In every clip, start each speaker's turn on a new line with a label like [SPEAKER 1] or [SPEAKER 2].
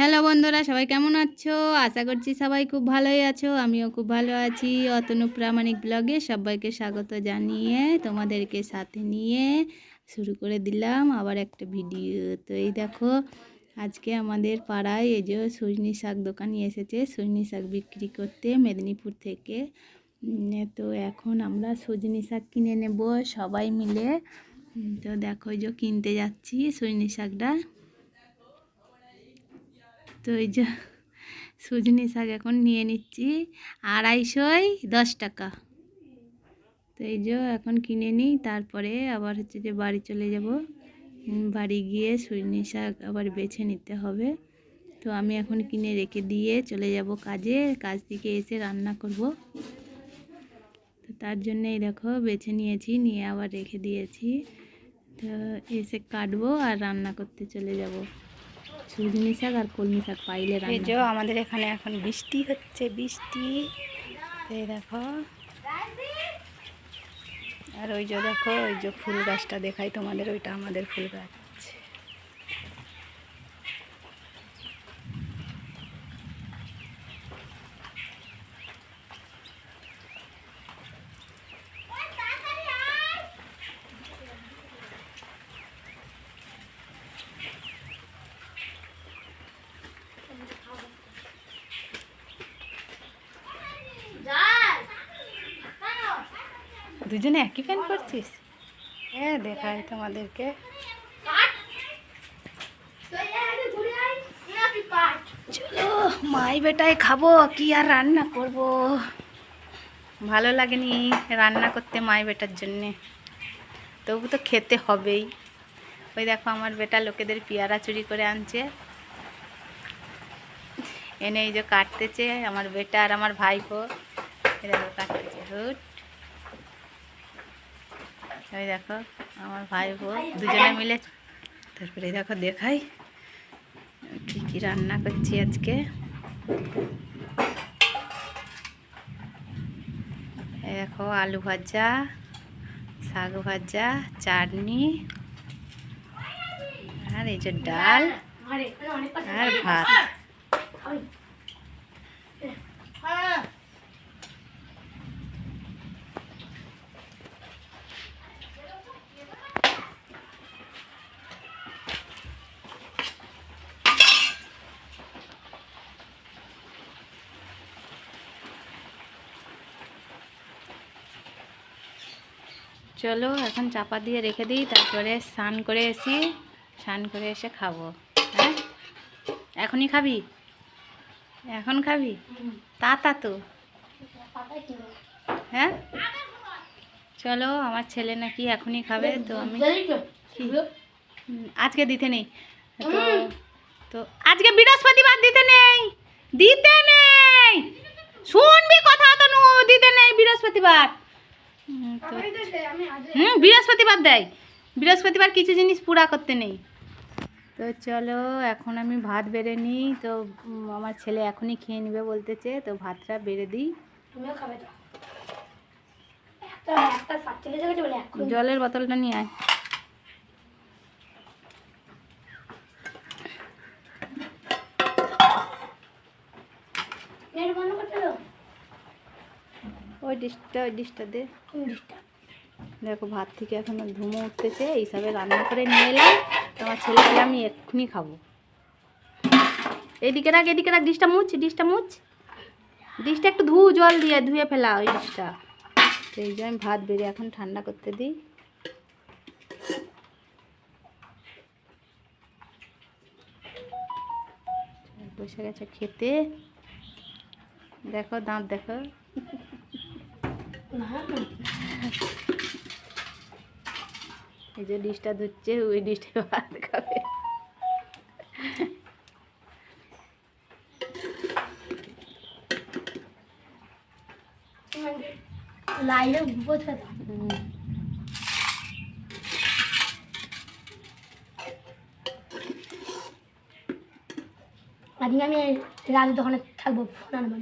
[SPEAKER 1] Hello বন্ধুরা, সবাই কেমন আছো? আশা করছি সবাই খুব ভালোই আছো, আমিও খুব ভালো আছি। অতনু প্রামাণিক ব্লগে সবাইকে স্বাগত জানিয়ে তোমাদেরকে সাথে নিয়ে শুরু করে দিলাম আবার একটা ভিডিও। তো এই দেখো, আজকে আমাদের পাড়ায় এই যে সজনি শাক দোকানি এসেছে সজনি শাক বিক্রি করতে মেদিনীপুর থেকে। তো এখন আমরা সজনি শাক কিনে নেব সবাই মিলে। তো দেখো যে কিনতে যাচ্ছি সজনি শাকটা। তো এই যে সুজনি শাক এখন নিয়ে নিচ্ছি। আড়াইশোই দশ টাকা। তো এই যে এখন কিনে নিই, তারপরে আবার হচ্ছে যে বাড়ি চলে যাব। বাড়ি গিয়ে সুজনি শাক আবার বেছে নিতে হবে। তো আমি এখন কিনে রেখে দিয়ে চলে যাব কাজে। কাজ থেকে এসে রান্না করব। তো তার জন্যই দেখো বেছে নিয়েছি, নিয়ে আবার রেখে দিয়েছি। তো এসে কাটবো আর রান্না করতে চলে যাব। সুজনি শাক আর কলমি শাক পাইলে
[SPEAKER 2] যে আমাদের এখানে এখন বৃষ্টি হচ্ছে বৃষ্টি। এই দেখো। আর ওই যে দেখো ওই যে ফুল গাছটা দেখাই তোমাদের ওইটা আমাদের ফুল গাছ। দুজনে একই প্যান্ট করছিস? হ্যাঁ দেখাই তোমাদেরকে। চলো মাই বেটায় খাব কি আর রান্না করব? ভালো লাগেনি রান্না করতে মাই বেটার জন্যে। তবু তো খেতে হবেই। ওই দেখো আমার বেটা লোকেদের পেয়ারা চুরি করে আনছে। এনে এই যে কাটতেছে আমার বেটা আর আমার ভাইপো। দেখো কাটতেছে হুট। ওই দেখো আমার ভাইপো দুজনে মিলে তারপরে এই দেখো দেখাই কী কী রান্না করছি আজকে এই দেখো আলু ভাজা শাক ভাজা চাটনি আর এই যে ডাল আর ভাত চলো এখন চাপা দিয়ে রেখে দিই, তারপরে স্নান করে এসি, স্নান করে এসে খাব। হ্যাঁ? এখনই খাবি? এখন খাবি? তা তা। তো হ্যাঁ? চলো, আমার ছেলে নাকি এখনই খাবে, তো আমি আজকে দিতে নেই। তো তো আজকে বৃহস্পতিবার দিতে নেই দিতে নেই। শুনবি কথা তো দিতে নেই বৃহস্পতিবার। হুম, বৃহস্পতিবার দেয়। বৃহস্পতিবার কিছু জিনিস পুরা করতে নেই। তো চলো এখন আমি ভাত বেড়ে নিই। তো আমার ছেলে এখনই খেয়ে নেবে বলতেছে তো ভাতটা বেড়ে দিই।
[SPEAKER 1] জলের বোতলটা নিয়ে আয়
[SPEAKER 3] নেট বন্ধ করতে দাও
[SPEAKER 1] ওই ডিশটা ওই ডিশটা দে। দেখো ভাত থেকে এখনও ধুমো উঠতেছে এইসবে রান্না করে নিয়ে এলাম। তো আমার ছেলে বলে আমি এক্ষুনি খাব। এদিকে রাখ এদিকে রাখ ডিশটা মুছ ডিশটা মুছ। ডিশটা একটু ধু জল দিয়ে ধুয়ে ফেলা ওই ডিশটা। তো এই যে আমি ভাত বেড়ে এখন ঠান্ডা করতে দিই। বসে গেছে খেতে। দেখো দাঁত দেখো। এই যে ডিশটা ধুচ্ছে ওই ডিশটা ভাত খাবে।
[SPEAKER 3] লাইলে
[SPEAKER 1] হুম।
[SPEAKER 3] আজকে আমি রাত দোকানে থাকব ফোন আনব।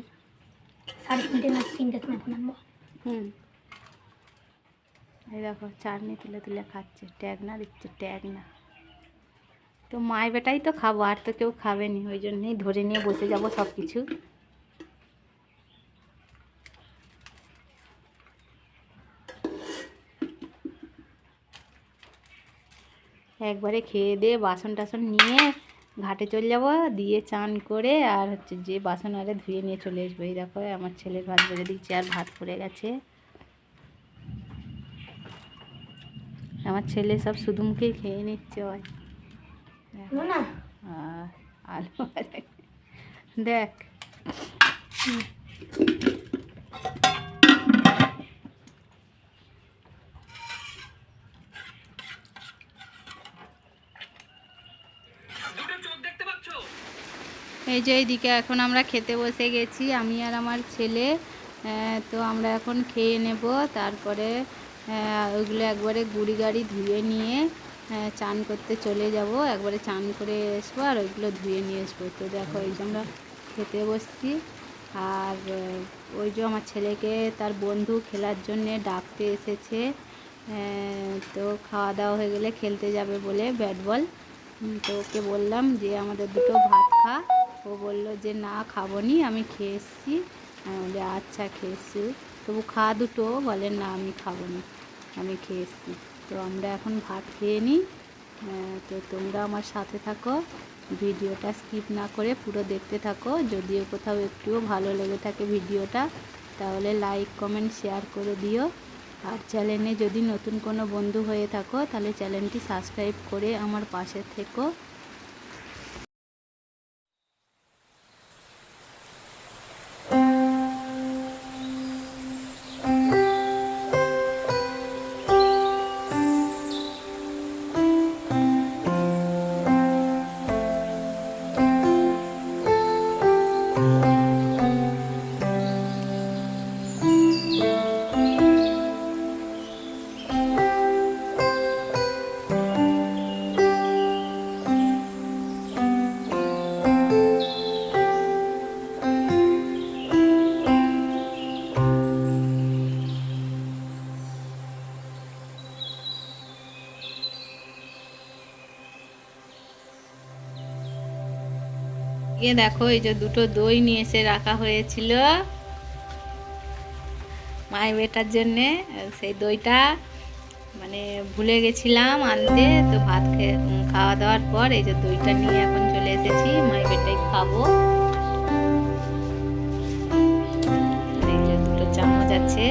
[SPEAKER 3] সাড়ে তিনটে না তিনটে সময় ফোন আনব।
[SPEAKER 1] হুম। এই দেখো, চাটনি তুলে তুলে খাচ্ছে। ট্যাগ না দিচ্ছে, ট্যাগ না। তো মায় বেটাই তো খাব, আর তো কেউ খাবে নি। ওই জন্যই ধরে নিয়ে বসে যাব সব কিছু একবারে খেয়ে দিয়ে বাসন টাসন নিয়ে ঘাটে চলে যাব দিয়ে চান করে আর হচ্ছে যে বাসন আরে ধুয়ে নিয়ে চলে আসব। এই দেখো আমার ছেলের ভাত বেড়ে দিচ্ছে আর ভাত পড়ে গেছে। আমার ছেলে সব শুধু মুখেই খেয়ে নিচ্ছে ওই। আলু দেখ। এই যে এইদিকে এখন আমরা খেতে বসে গেছি, আমি আর আমার ছেলে। তো আমরা এখন খেয়ে নেব, তারপরে ওইগুলো একবারে গুড়ি গাড়ি ধুয়ে নিয়ে চান করতে চলে যাব। একবারে চান করে আসব আর ওইগুলো ধুয়ে নিয়ে আসব। তো দেখো, এই যে আমরা খেতে বসছি। আর ওই যে আমার ছেলেকে তার বন্ধু খেলার জন্যে ডাকতে এসেছে। তো খাওয়া দাওয়া হয়ে গেলে খেলতে যাবে বলে ব্যাট বল। তো ওকে বললাম যে আমাদের দুটো ভাত খা। ও বলল যে, না, খাব নি, আমি খেয়ে এসছি। বলি আচ্ছা খেয়ে এসছি। তবু খা দুটো বলে, না, আমি খাব না, আমি খেয়ে এসছি। তো আমরা এখন ভাত খেয়ে নিই। তো তোমরা আমার সাথে থাকো, ভিডিওটা স্কিপ না করে পুরো দেখতে থাকো। যদিও কোথাও একটুও ভালো লেগে থাকে ভিডিওটা, তাহলে লাইক, কমেন্ট, শেয়ার করে দিও। আর চ্যানেলে যদি নতুন কোনো বন্ধু হয়ে থাকো, তাহলে চ্যানেলটি সাবস্ক্রাইব করে আমার পাশে থেকো। গিয়ে দেখো, এই যে দুটো দই নিয়ে এসে রাখা হয়েছিল। মায়ের বেটার জন্যে, সেই দইটা মানে ভুলে গেছিলাম আনতে, তো ভাত খাওয়া দাওয়ার পর এই যে দইটা নিয়ে এখন চলে এসেছি, মায়ের বেটাই খাব। দুটো চামচ আছে।